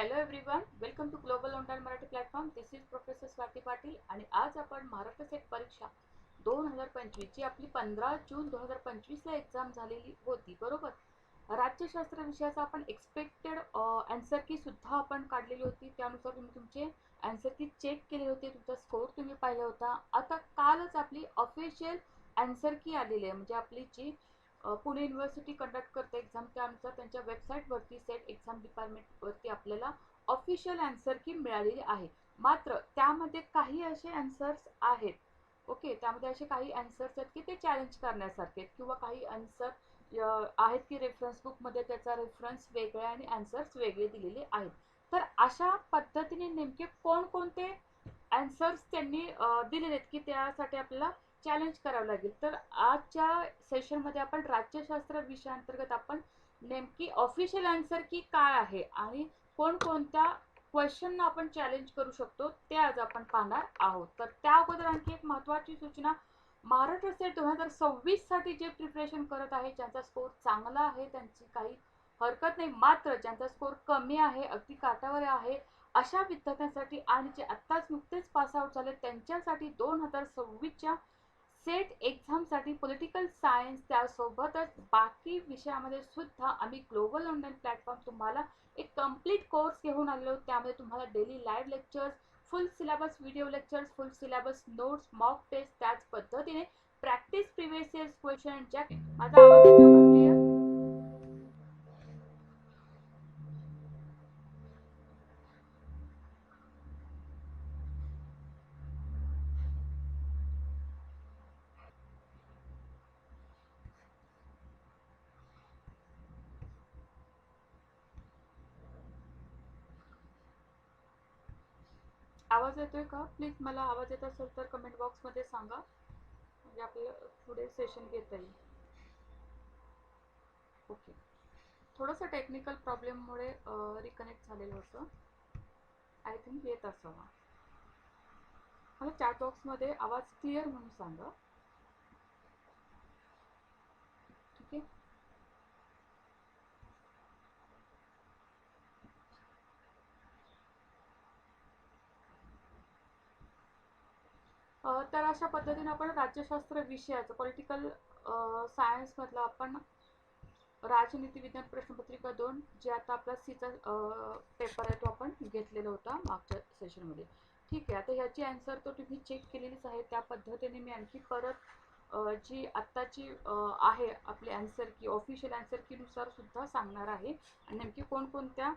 Hello everyone welcome to global online Marathi platform this is professor Swati Patil आणि आज आपण Maharashtra set परीक्षा दोन हजार पंचवीस जी आपली पंधरा जून दोन हजार पंचवीसला एक्झाम झालेली होती बरोबर? राज्यशास्त्र विषयाचा आपण एक्सपेक्टेड अँसर की सुद्धा आपण काढलेली होती. त्यानुसार तुम्ही तुमचे अँसर की चेक केले होते तुमचा स्कोर तुम्ही पाहिला होता. आता कालच आपली ऑफिशियल अँसर की आलेली आहे. म्हणजे आपली जी पुणे युनिव्हर्सिटी कंडक्ट करते एक्झाम त्यानुसार त्यांच्या वेबसाईटवरती सेट एक्झाम डिपार्टमेंटवरती आपल्याला ऑफिशियल अँसर की मिळालेली आहे. मात्र त्यामध्ये काही असे अँसर्स आहेत. ओके त्यामध्ये असे काही अँसर्स आहेत की ते चॅलेंज करण्यासारखे आहेत किंवा काही अँसर आहेत की रेफरन्स बुकमध्ये त्याचा रेफरन्स वेगळे आणि अँसर्स वेगळे दिलेले आहेत. तर अशा पद्धतीने नेमके कोणकोणते अँसर्स त्यांनी दिलेले आहेत की त्यासाठी आपल्याला चॅलेंज करावं लागेल. तर आजच्या सेशनमध्ये आपण राज्यशास्त्र विषयाअंतर्गत आपण नेमकी ऑफिशियल आन्सर की काय आहे आणि कोणकोणत्या क्वेश्चनना आपण चॅलेंज करू शकतो ते आज आपण पाहणार आहोत. तर त्या अगोदर आणखी एक महत्त्वाची सूचना. महाराष्ट्र स्टेट दोन हजार सव्वीससाठी जे प्रिपरेशन करत आहे ज्यांचा स्कोर चांगला आहे त्यांची काही हरकत नाही. मात्र ज्यांचा स्कोर कमी आहे अगदी काटावर आहे अशा विद्यार्थ्यांसाठी आणि जे आत्ताच नुकतेच पास आउट झाले त्यांच्यासाठी दोन हजार सव्वीसच्या सेट एक्झामसाठी पॉलिटिकल सायन्स त्यासोबतच बाकी विषयामध्ये सुद्धा आम्ही ग्लोबल ऑनलाईन प्लॅटफॉर्म तुम्हाला एक कंप्लीट कोर्स घेऊन आलेलो. त्यामध्ये तुम्हाला daily live lectures full syllabus video lectures full syllabus notes mock test त्याच पद्धतीने. प्रॅक्टिस प्रिव्हियस इयर्स क्वेश्चन ज्या माझा आवाज येतोय का? प्लीज मला आवाज येत असेल तर कमेंट बॉक्समध्ये सांगा. म्हणजे आपलं पुढे सेशन घेता येईल. ओके थोडंसं टेक्निकल प्रॉब्लेममुळे रिकनेक्ट झालेलं होतं. आय थिंक येत असावा. मला चॅट बॉक्समध्ये आवाज क्लिअर म्हणून सांगा ठीक आहे अ, तर अशा पद्धतीने आपण राज्यशास्त्र विषयाचं पॉलिटिकल सायन्समधलं आपण राजनीती विज्ञान प्रश्नपत्रिका दोन जे आता आपला सीचा पेपर आहे तो आपण घेतलेला होता मागच्या सेशनमध्ये ठीक आहे आता ह्याची आन्सर तो तुम्ही चेक केलेलीच आहे. त्या पद्धतीने मी आणखी परत जी आत्ताची आहे आपली आन्सर की ऑफिशियल आन्सर कीनुसार सुद्धा सांगणार आहे. आणि नेमकी कोणकोणत्या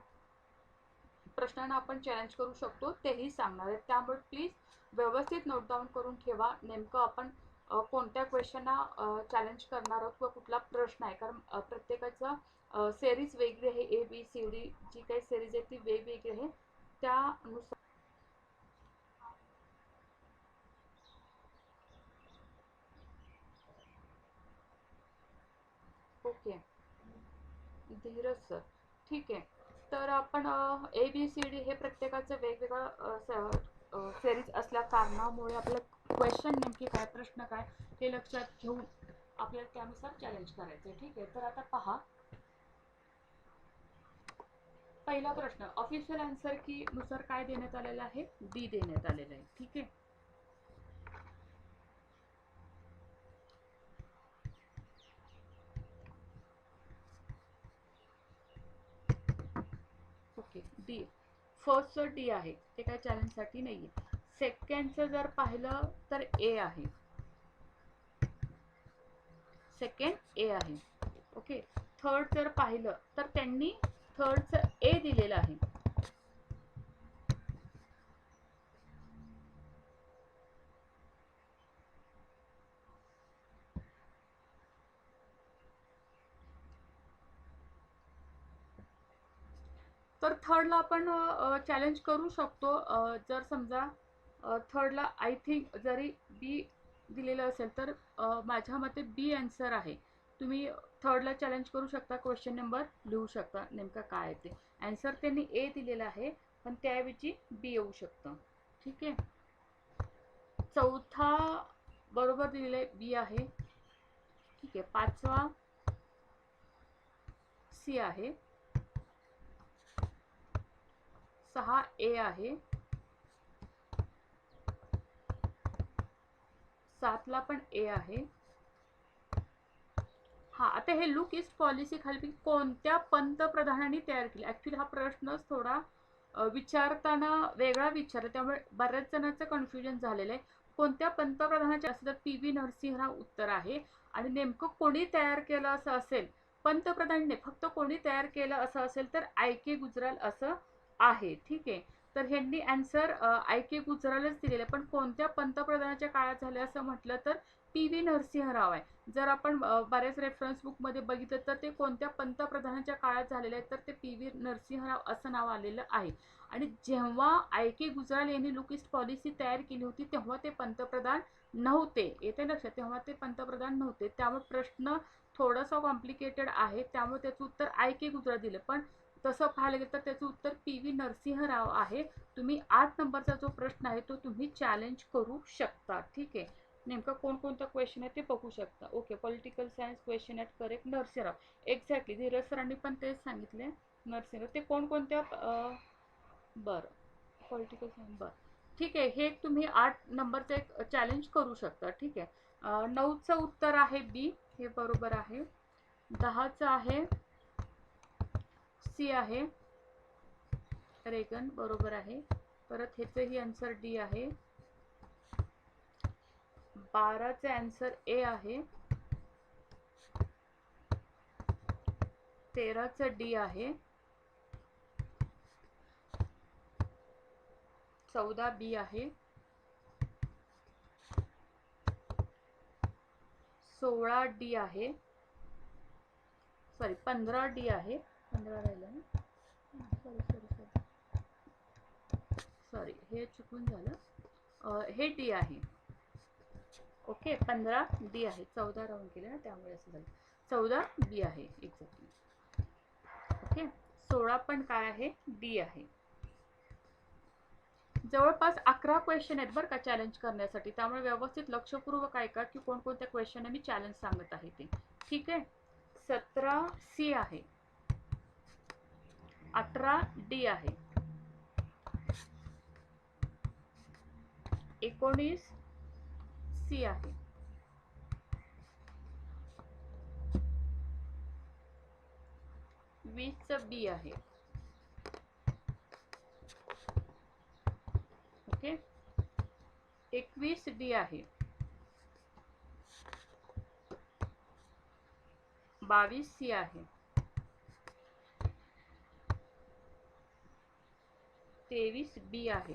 प्रश्नांना आपण चॅलेंज करू शकतो तेही सांगणार आहेत. त्यामुळे प्लीज व्यवस्थित नोट डाऊन करून ठेवा. नेमकं आपण कोणत्या क्वेश्चनना चॅलेंज करणार आहोत किंवा कुठला प्रश्न आहे? कारण प्रत्येकाचं प्रत्येकाचा सेरीज वेगळी आहे. A B C D G काही सेरीज आहे ती वेगवेगळी आहे. त्यानुसार ओके. धीरज सर. ठीक आहे. तर आपण ए बी सी डी हे प्रत्येकाचं वेगवेगळं सेरीज असल्या कारणामुळे आपलं क्वेश्चन नेमकी काय प्रश्न काय हे लक्षात घेऊन आपल्याला त्यानुसार चॅलेंज करायचं आहे. ठीक आहे? तर आता पहा. पहिला प्रश्न ऑफिशियल आन्सर की नुसार काय देण्यात आलेलं आहे? डी देण्यात आलेलं आहे. ठीक आहे? ओके. डी फर्स्टचं डी आहे. ते काय चॅलेंजसाठी नाही आहे सेकंडचं जर पाहिलं तर ए आहे. सेकंड ए आहे. ओके. थर्ड जर पाहिलं तर त्यांनी थर्डचं ए दिलेलं आहे. थर्डला आपण चॅलेंज करू शकतो. जर समजा थर्डला आय थिंक जरी बी दिलेलं असेल तर माझ्या मते बी आन्सर आहे. तुम्ही थर्डला चॅलेंज करू शकता क्वेश्चन नंबर लिहू शकता नेमका काय आहे ते. आन्सर त्यांनी ए दिलेलं आहे पण त्याऐवजी बी येऊ शकतं. ठीक आहे? चौथा बरोबर दिलेलं आहे बी आहे. ठीक आहे पाचवा सी आहे. सहा ए आहे. सातला पण ए आहे. हा आता हे लुक इस्ट पॉलिसी खाली कोणत्या पंतप्रधानांनी तयार केली? ऍक्च्युली हा प्रश्नच थोडा विचारताना वेगळा विचारला. त्यामुळे बऱ्याच जणांचं कन्फ्युजन झालेलं आहे. कोणत्या पंतप्रधानाच्या असं तर पी व्ही हा उत्तर आहे. आणि नेमकं कोणी तयार केलं असं असेल? पंतप्रधानने फक्त कोणी तयार केलं असं असेल तर आय के गुजराल असं आहे. ठीक आहे. तर ह्यांनी अँसर आय के गुजरालच दिलेलं. आहे पण कोणत्या पंतप्रधानाच्या काळात झालं असं म्हटलं तर पी व्ही नरसिंहराव आहे. जर आपण बऱ्याच रेफरन्स बुकमध्ये बघितलं तर ते कोणत्या पंतप्रधानाच्या काळात झालेलं आहे तर ते पी व्ही नरसिंहराव असं नाव आलेलं आहे. आणि जेव्हा आय के गुजराल यांनी लुक ईस्ट पॉलिसी तयार केली होती तेव्हा ते पंतप्रधान नव्हते. येते लक्षात? तेव्हा ते पंतप्रधान नव्हते. त्यामुळे प्रश्न थोडासा कॉम्प्लिकेटेड आहे. त्यामुळे त्याचं उत्तर आय के गुजराल दिलं. पण तसं पाहायला गेलं तर त्याचं उत्तर पी व्ही नरसिंहराव आहे. तुम्ही आठ नंबरचा जो प्रश्न आहे तो तुम्ही चॅलेंज करू शकता. ठीक आहे? नेमका कोणकोणता क्वेश्चन आहे ते बघू शकता. Okay political science question at correct Narasimha Rao. Exactly Dheeraj सरांनी पण तेच सांगितले. नरसिंहराव ते कोणकोणत्या बरं. पॉलिटिकल सायन्स बरं. ठीक आहे हे एक तुम्ही आठ नंबरचं एक चॅलेंज करू शकता. ठीक आहे? नऊचं उत्तर आहे बी हे बरोबर आहे. दहाचं आहे सी आहे. रेगन बरोबर आहे. परत ह्याचंही आन्सर डी आहे. बाराचे आन्सर ए आहे. तेराचं डी आहे. चौदा बी आहे. सोळा डी आहे. सॉरी पंधरा डी आहे. पंधरा राहिलं ना? Sorry sorry sorry. सॉरी हे चुकून झालं. हे डी आहे. ओके पंधरा डी आहे. चौदा राऊंड केले ना त्यामुळे असं झालं. चौदा बी आहे एक्झॅक्टली ओके सोळा पण काय आहे? डी आहे. जवळपास अकरा क्वेश्चन आहेत बरं का चॅलेंज करण्यासाठी. त्यामुळे व्यवस्थित लक्षपूर्वक ऐका की कोणकोणत्या क्वेश्चन मी चॅलेंज सांगत आहे ते. ठीक आहे? सतरा सी आहे. अठरा डी आहे. एकोणीस सी आहे. वीसचं बी आहे. ओके? एकवीस डी आहे. बावीस सी आहे. तेवीस बी आहे.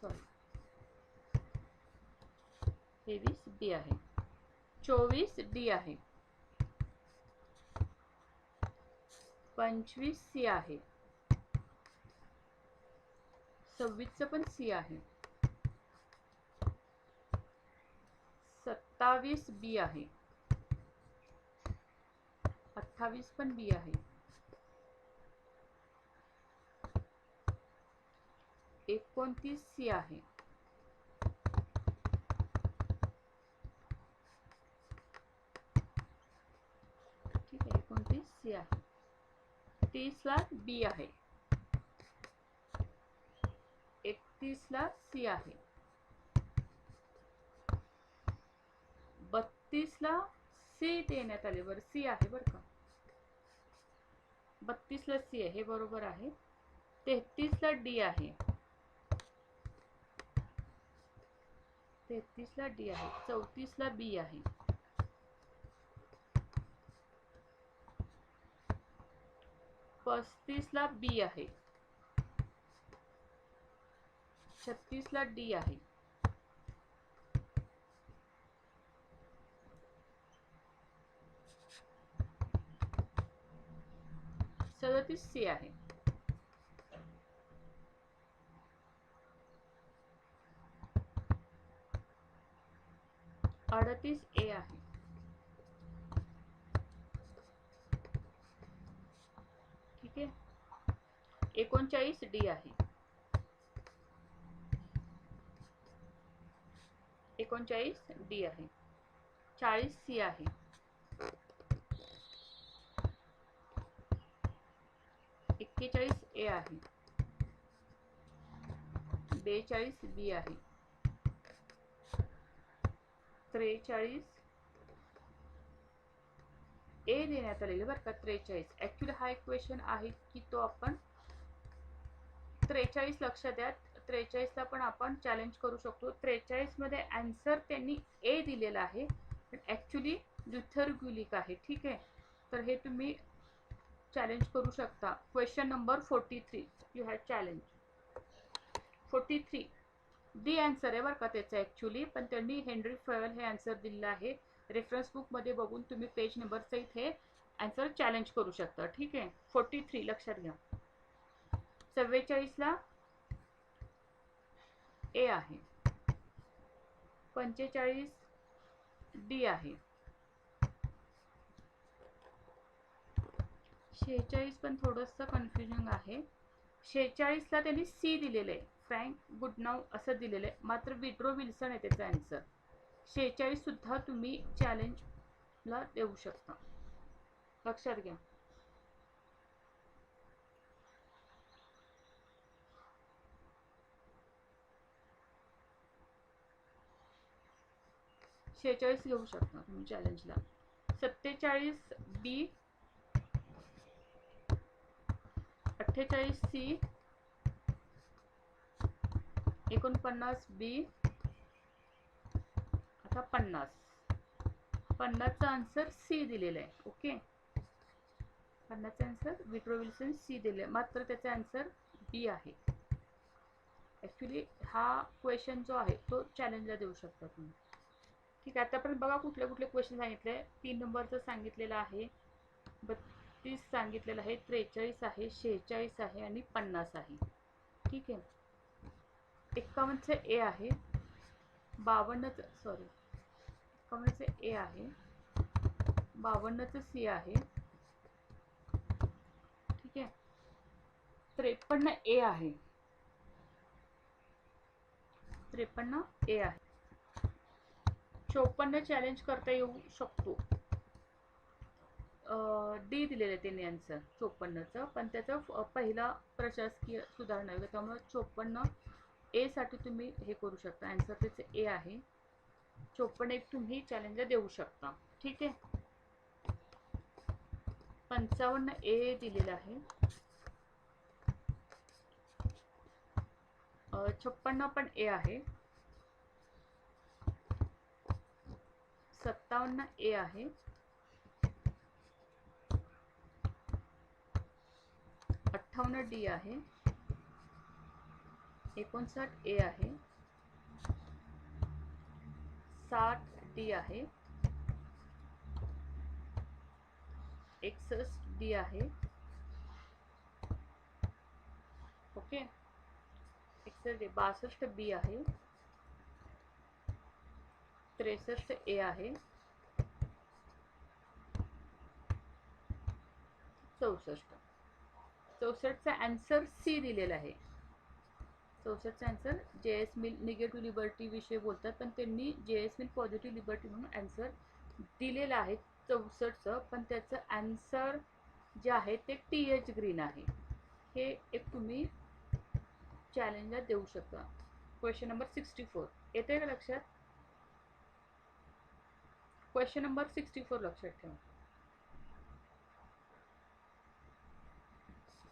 सॉरी तेवीस बी आहे. चोवीस डी आहे. पंचवीस सी आहे. सव्वीसचं पण सी आहे. सत्तावीस बी आहे. अठ्ठावीस पण बी आहे. एकोणतीस सी आहे सी एकतीसला सी बत्तीसला सी देण्यात सी बरं का? बत्तीसला सी हे बरोबर तेहतीसला डी आहे. तेहतीसला डी आहे. चौतीसला बी आहे. पस्तीसला बी आहे. छत्तीसला डी आहे. सदतीस सी आहे. अडतीस ए आहे ठीक आहे एकोणचाळीस डी आहे. एकोणचाळीस डी आहे. चाळीस सी आहे. एक्केचाळीस आहे. बेचाळीस बी आहे. त्रेचाळीस. ए देण्यात आलेले बरं का त्रेचाळीस. ॲक्च्युली हा एक क्वेश्चन आहे की तो आपण त्रेचाळीस लक्षात द्या त्रेचाळीसला पण आपण चॅलेंज करू शकतो. त्रेचाळीसमध्ये त्यांनी ए दिलेला आहे. पण ऍक्च्युली ल्युथरग्युलिक आहे. ठीक आहे? तर हे तुम्ही चॅलेंज करू शकता. Question number forty three you have challenge forty three D answer आहे बरं का त्याचं ॲक्च्युली पण त्यांनी हेनरी फेवल हे आन्सर दिलेलं आहे. रेफरन्स बुकमध्ये बघून तुम्ही पेज नंबरचं इथे आन्सर चॅलेंज करू शकता. ठीक आहे? फोर्टी थ्री लक्षात घ्या. चव्वेचाळीसला ए आहे. पंचेचाळीस डी आहे. शेहेचाळीस पण थोडंसं कन्फ्युजन आहे. शेहेचाळीसला त्यांनी सी दिलेलं आहे. फ्रँक गुडनाव असं दिलेलं आहे. मात्र विड्रो विल्सन आहे त्याचा. आन्सर शेहेचाळीससुद्धा तुम्ही चॅलेंजला देऊ शकता. लक्षात घ्या. शेहेचाळीस घेऊ शकता तुम्ही चॅलेंजला सत्तेचाळीस बी अठ्ठेचाळीस सी एकोणपन्नास बी. आता पन्नास. पन्नासचा आन्सर सी दिलेला आहे. ओके पन्नासचा आन्सर विट्रो विल्सन सी दिले मात्र त्याचा आन्सर बी आहे. ॲक्च्युली हा क्वेश्चन जो आहे तो चॅलेंजला देऊ शकता तुम्ही. ठीक आहे आतापर्यंत बघा कुठले कुठले क्वेश्चन सांगितले तीन नंबरचं सांगितलेलं आहे. बत्तीस सांगितलेलं आहे. त्रेचाळीस आहे. शेहेचाळीस आहे. आणि पन्नास आहे. ठीक आहे? एक्कावन्नचे ए आहे. बावन्नचं सॉरी एक्कावन्नचे ए आहे. बावन्नचं सी आहे. ठीक आहे. त्रेपन्न ए आहे. त्रेपन्न ए आहे. चोपन्न चॅलेंज करता येऊ शकतो. डी दिलेलं आहे त्यांनी आन्सर चोपन्नचं. पण त्याचं पहिला प्रशासकीय सुधारणा त्यामुळे चोपन्न ए साठी तुम्ही हे करू शकता. आन्सर त्याचं ए आहे. चोपन्न एक तुम्ही चॅलेंज देऊ शकता. ठीक आहे? पंचावन्न ए दिलेलं आहे. छप्पन्न पण ए आहे. सत्तावन्न ए आहे. अठ्ठावन्न डी आहे. एकोणसाठ ए आहे. साठ डी आहे. एकसष्ट डी आहे. ओके? एकसष्ट डी बासष्ट बी आहे. त्रेसष्ट ए आहे. चौसष्ट. चौसष्टचा अँसर सी दिलेला आहे. चौसष्टचा answer J S Mill negative liberty विषयी बोलतात पण त्यांनी J S Mill positive liberty म्हणून आन्सर दिलेलं आहे चौसष्टचं पण त्याचं आन्सर जे आहे ते टी एच ग्रीन आहे. हे एक तुम्ही चॅलेंजला देऊ शकता. क्वेश्चन नंबर सिक्स्टी फोर येते का लक्षात? क्वेश्चन नंबर सिक्स्टी फोर लक्षात ठेवा.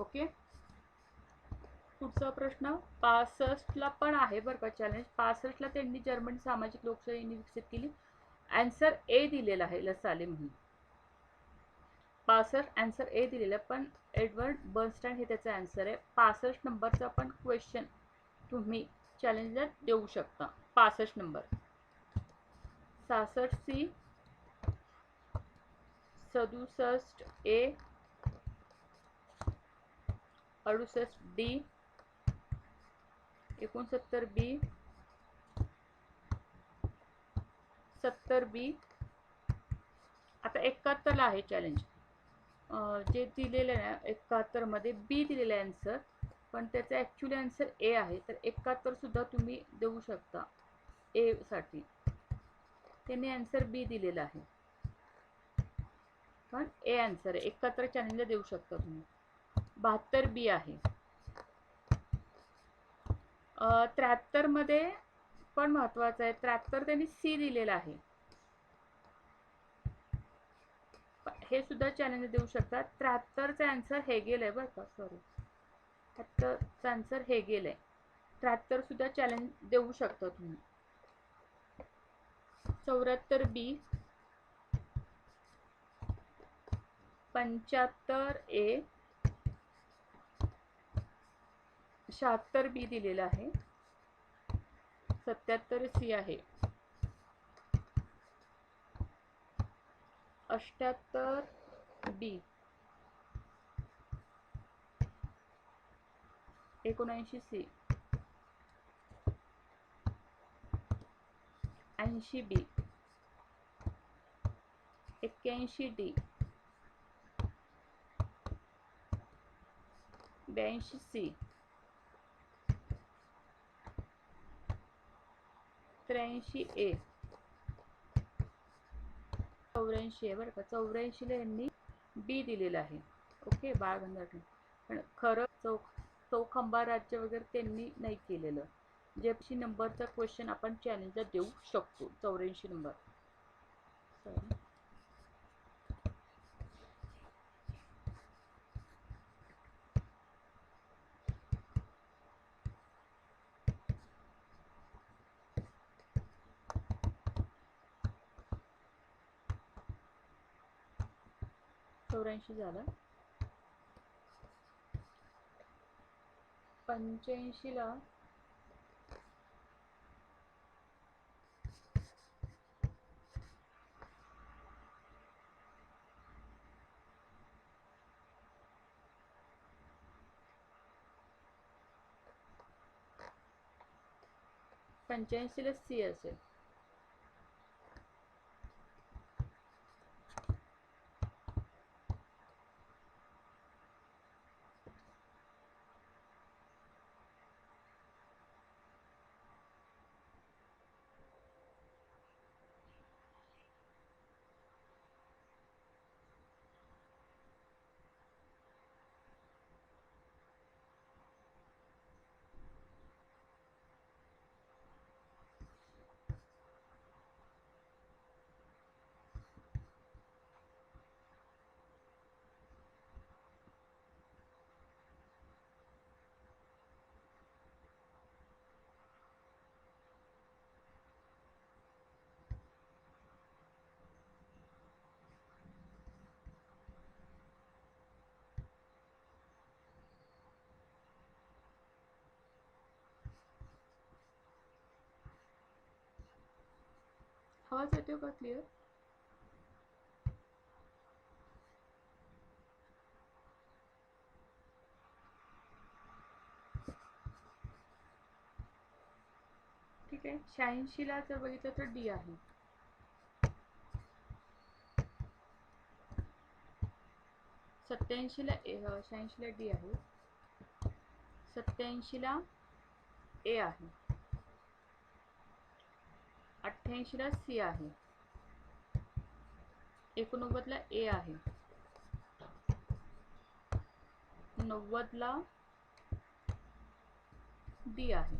ओके पुढचा प्रश्न पासष्टला पण आहे बरं का चॅलेंज पासष्टला त्यांनी जर्मनी सामाजिक लोकशाहीने विकसित केली. अँसर ए दिलेला आहे लसाले म्हणून. पासष्ट अँसर ए दिलेला आहे, पण एडवर्ड बर्नस्टाईन हे त्याचा अँसर आहे. पासष्ट नंबरचा पण क्वेश्चन तुम्ही चॅलेंजला देऊ शकता. पासष्ट नंबर. सहासष्ट सी सदुसष्ट ए अडुसष्ट डी एकोणसत्तर बी सत्तर बी. आता एकाहत्तरला आहे चॅलेंज जे दिलेलं आहे ना एकाहत्तरमध्ये बी दिलेलं आहे आन्सर पण त्याचं ॲक्च्युली आन्सर ए आहे. तर एकाहत्तर सुद्धा तुम्ही देऊ शकता ए साठी. त्यांनी आन्सर बी दिलेला आहे. पण ए आन्सर आहे. एकाहत्तर चॅलेंजला देऊ शकता तुम्ही. बहात्तर बी आहे. त्र्याहत्तरमध्ये पण महत्वाचं आहे. त्र्याहत्तर त्यांनी सी दिलेलं आहे. हे सुद्धा चॅलेंज देऊ शकतात. त्र्याहत्तरचा आन्सर हेगेल आहे बरं का? सॉरी त्र्याहत्तरचा आन्सर हेगेल आहे. त्र्याहत्तर सुद्धा चॅलेंज देऊ शकता तुम्ही. चौऱ्याहत्तर बी पंच्याहत्तर ए शहात्तर बी दिलेलं आहे. सत्याहत्तर सी आहे. अष्ट्याहत्तर बी. एकोणऐंशी सी. ऐंशी बी. एक्क्याऐंशी डी. ब्याऐंशी सी. त्र्याऐंशी ए. चौऱ्याऐंशी आहे बरं का. चौऱ्याऐंशीला यांनी बी दिलेलं आहे. ओके बाळ पण खरं चौक चौखंबा राज्य वगैरे त्यांनी नाही केलेलं. जे नंबरचा क्वेश्चन आपण चॅलेंजला देऊ शकतो. चौऱ्याऐंशी नंबर चौऱ्याऐंशी झालं. पंच्याऐंशीला पंच्याऐंशीला सी असेल. आवाज येतो का क्लिअर ठीक आहे. शहाऐंशीला जर बघितलं तर डी आहे. सत्याऐंशीला ए शहाऐंशीला डी आहे. सत्याऐंशीला ए आहे. अठ्ठ्याऐंशीला सी आहे. एकोणनव्वदला ए आहे. नव्वदला डी आहे.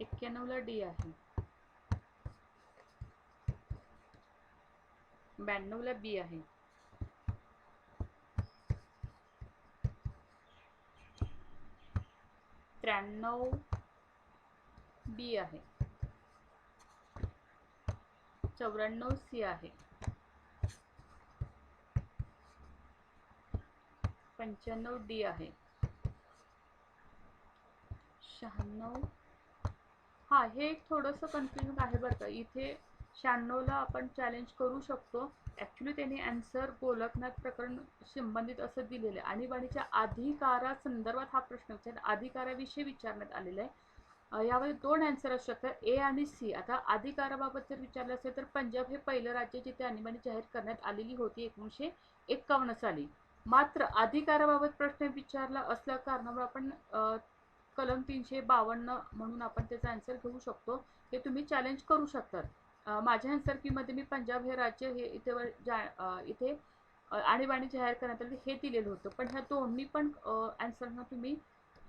एक्क्याण्णवला डी आहे. ब्याण्णवला बी आहे. त्र्याण्णव बी आहे. चौऱ्याण्णव सी आहे. पंच्याण्णव डी आहे. शहाण्णव. हा हे एक थोडंसं कन्फ्युजन आहे बरं का. इथे शहाण्णवला आपण चॅलेंज करू शकतो. ॲक्च्युली त्यांनी अँसर गोलकनाथ प्रकरण संबंधित असं दिलेलं आहे. आणीबाणीच्या अधिकारासंदर्भात हा प्रश्न विचार अधिकाराविषयी विचारण्यात आलेला आहे. यामध्ये दोन अँसर असू शकतात. ए आणि सी आता अधिकाराबाबत जर विचारलं असेल तर पंजाब हे पहिलं राज्य जिथे आणीबाणी जाहीर करण्यात आलेली होती एकोणीसशे एकावन्न साली. मात्र अधिकाराबाबत प्रश्न विचारला असल्या कारणामुळे आपण कलम तीनशे बावन्न म्हणून आपण त्याचा आन्सर घेऊ शकतो. हे तुम्ही चॅलेंज करू शकतात. माझ्या आन्सर कीमध्ये मी पंजाब हे राज्य हे इथे जा इथे आणीबाणी जाहीर करण्यात आली हे दिलेलं होतं. पण ह्या दोन्ही पण अँसरना तुम्ही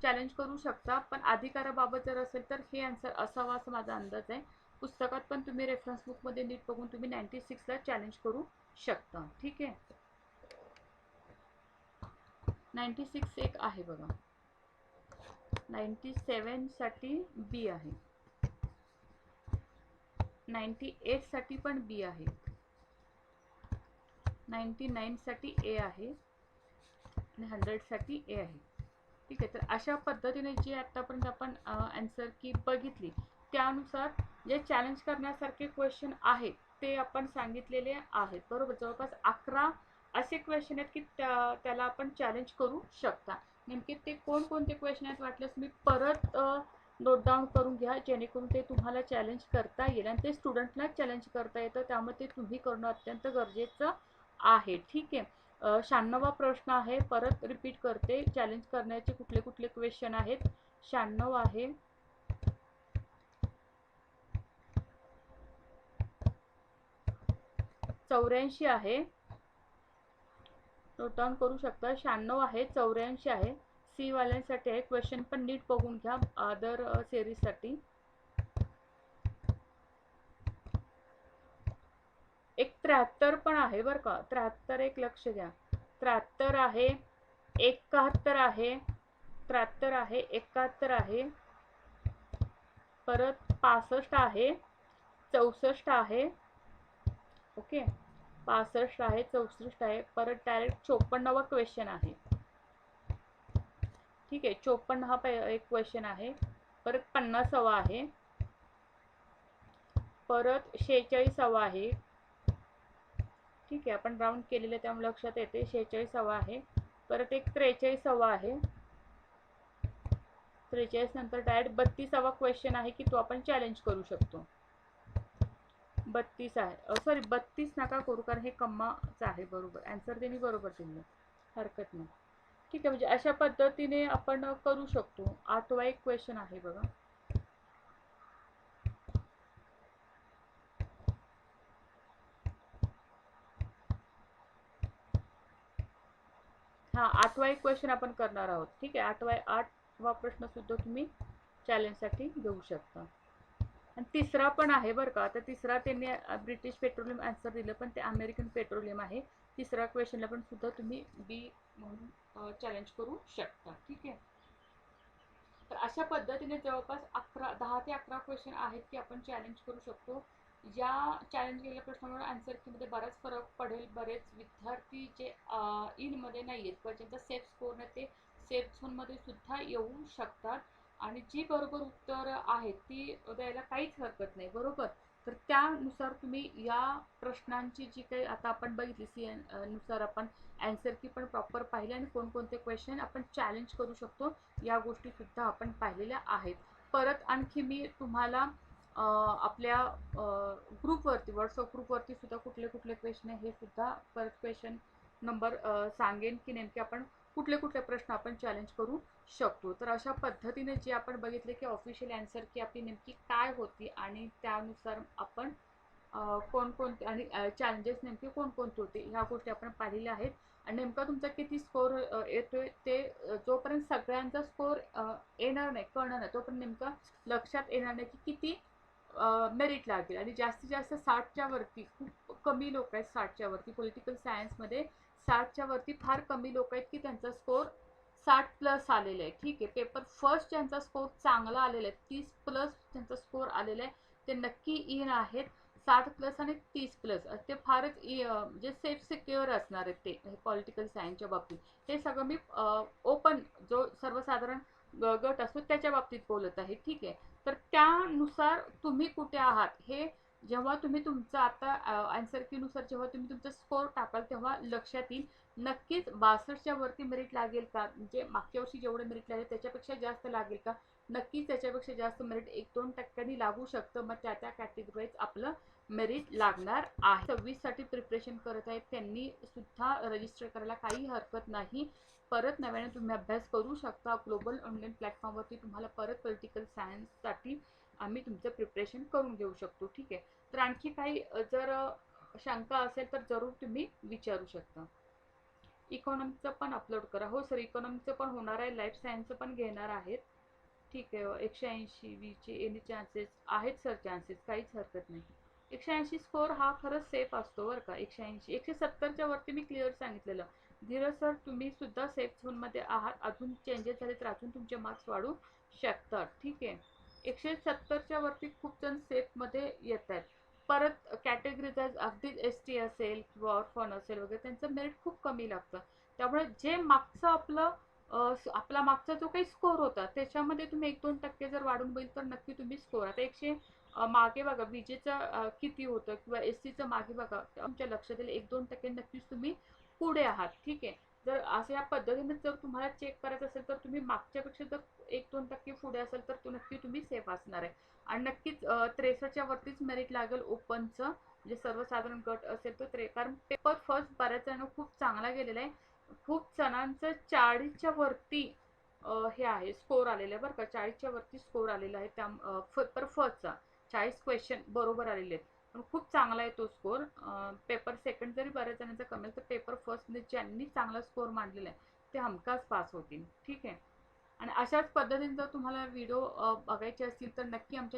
चॅलेंज करू शकता. पण अधिकाराबाबत जर असेल तर हे आन्सर असावा असा माझा अंदाज आहे. पुस्तकात पण तुम्ही रेफरन्स बुकमध्ये नीट बघून तुम्ही नाईन्टी सिक्सला चॅलेंज करू शकता. ठीक आहे? नाईन्टी सिक्स एक आहे बघा. नाईन्टी सेवनसाठी बी आहे. नाईन्टी एटसाठी पण बी आहे. नाईन्टी नाईनसाठी ए आहे. आणि हंड्रेडसाठी ए आहे. ठीक आहे. तर अशा पद्धतीने जी आत्तापर्यंत आपण आन्सर की बघितली त्यानुसार जे चॅलेंज करण्यासारखे क्वेश्चन आहेत ते आपण सांगितलेले आहेत. बरोबर? जवळपास अकरा असे क्वेश्चन आहेत की त्या त्याला आपण चॅलेंज करू शकता. नेमके ते कोणकोणते क्वेश्चन आहेत वाटल्यास मी परत नोट डाऊन करून घ्या जेणेकरून ते तुम्हाला चॅलेंज करता येईल आणि ते स्टुडंटला चॅलेंज करता येतं. त्यामुळे ते तुम्ही करणं अत्यंत गरजेचं आहे. ठीक आहे. शहाण्णवा प्रश्न आहे. परत रिपीट करते. चॅलेंज करण्याचे कुठले कुठले क्वेश्चन आहेत? शहाण्णव आहे. चौऱ्याऐंशी आहे. नोट डाऊन करू शकता. शहाण्णव आहे. चौऱ्याऐंशी आहे. सी वाल्यांसाठी आहे. क्वेश्चन पण नीट बघून घ्या. अदर सेरीजसाठी uh, एक त्र्याहत्तर पण आहे बरं का. त्र्याहत्तर एक लक्ष द्या. त्र्याहत्तर आहे एकाहत्तर आहे त्र्याहत्तर आहे एकाहत्तर आहे. परत पासष्ट आहे चौसष्ट आहे. ओके? पासष्ट आहे चौसष्ट आहे. परत डायरेक्ट चोपन्नावा क्वेश्चन आहे. ठीक आहे चोपन्न हा एक क्वेश्चन आहे. परत पन्नासावा आहे. परत शेहेचाळीसावा आहे. ठीक आहे आपण राऊंड केलेलं त्यामुळे लक्षात येते. शेहेचाळीसावा आहे. परत एक त्रेचाळीसावा आहे. त्रेचाळीस नंतर डायरेक्ट बत्तीसावा क्वेश्चन आहे की तो आपण चॅलेंज करू शकतो. बत्तीस आहे. सॉरी बत्तीस नका करू कारण हे कम्माचं आहे बरोबर. आन्सर त्यांनी बरोबर दिलं हरकत नाही. ठीक आहे म्हणजे अशा पद्धतीने आपण करू शकतो. आठवा एक क्वेश्चन आहे बघा. हा आठवा एक क्वेश्चन आपण करणार आहोत. ठीक आहे? आठवा आठवा प्रश्न सुद्धा तुम्ही चॅलेंजसाठी घेऊ शकता. आणि तिसरा पण आहे बरं का? आता तिसरा त्यांनी ब्रिटिश पेट्रोलियम आन्सर दिलं पण ते अमेरिकन पेट्रोलियम आहे. तिसरा क्वेश्चनला पण सुद्धा तुम्ही बी म्हणून चॅलेंज करू शकता. ठीक आहे? तर अशा पद्धतीने जवळपास अकरा दहा ते अकरा क्वेश्चन आहेत की आपण चॅलेंज करू शकतो. या चॅलेंज केलेल्या प्रश्नांवर आन्सर कीमध्ये बराच फरक पडेल. बरेच विद्यार्थी जे इनमध्ये नाही आहेत किंवा ज्यांचा सेफ स्कोर नाही ते सेफ झोनमध्ये सुद्धा येऊ शकतात. आणि जी बरोबर उत्तर आहेत ती द्यायला काहीच हरकत नाही बरोबर? तर त्यानुसार तुम्ही या प्रश्नांची जी काही आता आपण बघितली सी एननुसार आपण ॲन्सर की पण प्रॉपर पाहिले आणि कोणकोणते क्वेश्चन आपण चॅलेंज करू शकतो या गोष्टीसुद्धा आपण पाहिलेल्या आहेत. परत आणखी मी तुम्हाला आपल्या ग्रुपवरती व्हॉट्सअप ग्रुपवरती सुद्धा कुठले कुठले क्वेश्चन आहे हे सुद्धा परत क्वेश्चन नंबर सांगेन की नेमके आपण कुठले कुठले प्रश्न आपण चॅलेंज करू शकतो. तर अशा पद्धतीने जे आपण बघितले की ऑफिशियल ॲन्सर की आपली नेमकी काय होती आणि त्यानुसार आपण कोणकोणते आणि चॅलेंजेस नेमके कोणकोणते होते ह्या गोष्टी आपण पाहिलेल्या आहेत. आणि नेमका तुमचा किती स्कोर येतोय ते जोपर्यंत सगळ्यांचा स्कोअर येणार नाही कळणार नाही तोपर्यंत नेमका लक्षात येणार नाही की किती मेरिट लागेल. आणि जास्तीत जास्त साठच्या वरती खूप कमी लोक आहेत साठच्या वरती. पॉलिटिकल सायन्समध्ये साठच्या वरती फार कमी लोक आहेत की त्यांचा स्कोर साठ प्लस आलेला आहे. ठीक आहे. पेपर फर्स्ट ज्यांचा स्कोर चांगला आलेला आहे तीस प्लस त्यांचा स्कोर आलेला आहे ते नक्की इन आहेत. साठ प्लस आणि तीस प्लस ते फारच म्हणजे सेफ सिक्युअर असणार आहेत ते पॉलिटिकल सायन्सच्या बाबतीत. हे सगळं मी ओपन जो सर्वसाधारण गट असतो त्याच्या बाबतीत बोलत आहे. ठीक आहे. तर त्यानुसार तुम्ही कुठे आहात? हे जेव्हा तुम्ही तुमचं आता आन्सर कीनुसार जेव्हा तुम्ही तुमचा स्कोर टाकाल तेव्हा लक्षात येईल. नक्कीच बासष्टच्या वरती मेरिट लागेल का? म्हणजे मागच्या वर्षी जेवढं मेरिट लागेल त्याच्यापेक्षा जास्त लागेल का? नक्कीच त्याच्यापेक्षा जास्त मेरिट एक दोन टक्क्यांनी लागू शकतं. मग त्या त्या कॅटेगरीज आपलं मेरिट लागणार आहे. सव्वीससाठी प्रिपरेशन करत आहेत. त्यांनी सुद्धा रजिस्टर करायला काही हरकत नाही. परत नव्याने तुम्ही अभ्यास करू शकता. ग्लोबल ऑनलाईन प्लॅटफॉर्मवरती तुम्हाला परत पॉलिटिकल सायन्ससाठी आम्ही तुमचं प्रिपरेशन करून घेऊ शकतो. ठीक आहे? तर आणखी काही जर शंका असेल तर जरूर तुम्ही विचारू शकता. इकॉनॉमिकचं पण अपलोड करा. हो सर इकॉनॉमिकचं पण होणार आहे. लाईफ सायन्सचं पण घेणार आहेत. ठीक आहे. एकशे ऐंशी वीचे एनी चान्सेस आहेत सर चान्सेस काहीच हरकत नाही. एकशे ऐंशी स्कोअर हा खरंच सेफ असतो बरं का. एकशे ऐंशी. एकशे सत्तरच्या वरती मी क्लिअर सांगितलेलं. धीरज सर तुम्ही सुद्धा सेफ झोनमध्ये आहात. अजून चेंजेस झाले तर अजून तुमचे मार्क्स वाढू शकतात. ठीक आहे? एकशे सत्तरच्या वरती खूप जण सेफमध्ये येत आहेत. परत कॅटेगरीज अगदीच एस टी असेल किंवा ऑर्फन असेल वगैरे त्यांचं मेरिट खूप कमी लागतं. त्यामुळे जे मागचं आपलं आपला मागचा जो काही स्कोअर होता त्याच्यामध्ये तुम्ही एक दोन टक्के जर वाढून होईल तर नक्की तुम्ही स्कोअर आता एकशे मागे बघा विजेचं किती होतं किंवा एस सीचं मागे बघा तुमच्या लक्षात येईल. एक दोन टक्के नक्कीच तुम्ही पुढे आहात. ठीक आहे? जर असं या पद्धतीने जर तुम्हाला चेक करायचं असेल तर तुम्ही मागच्यापेक्षा जर एक दोन टक्के पुढे असेल तर तो नक्की तुम्ही सेफ असणार आहे. आणि नक्कीच त्रेसष्टच्या वरतीच मेरिट लागेल ओपनचं. म्हणजे सर्वसाधारण गट असेल तर त्रे कारण पेपर फर्स्ट बऱ्याच जणांना खूप चांगला गेलेला आहे. खूप जणांचं चाळीसच्या वरती हे आहे स्कोर आलेलं आहे बरं का. चाळीसच्या वरती स्कोर आलेला आहे त्या पेपर फर्स्टचा. चाळीस क्वेश्चन बरोबर आलेले आहेत. पण खूप चांगला आहे तो स्कोर पेपर सेकंड जरी बऱ्याच जणांचा कमी तर पेपर फर्स्टने म्हणजे ज्यांनी चांगला स्कोर मांडलेला आहे ते हमखास पास होतील. ठीक आहे? आणि अशाच पद्धतीने जर तुम्हाला व्हिडिओ बघायचे असतील तर नक्की आमच्या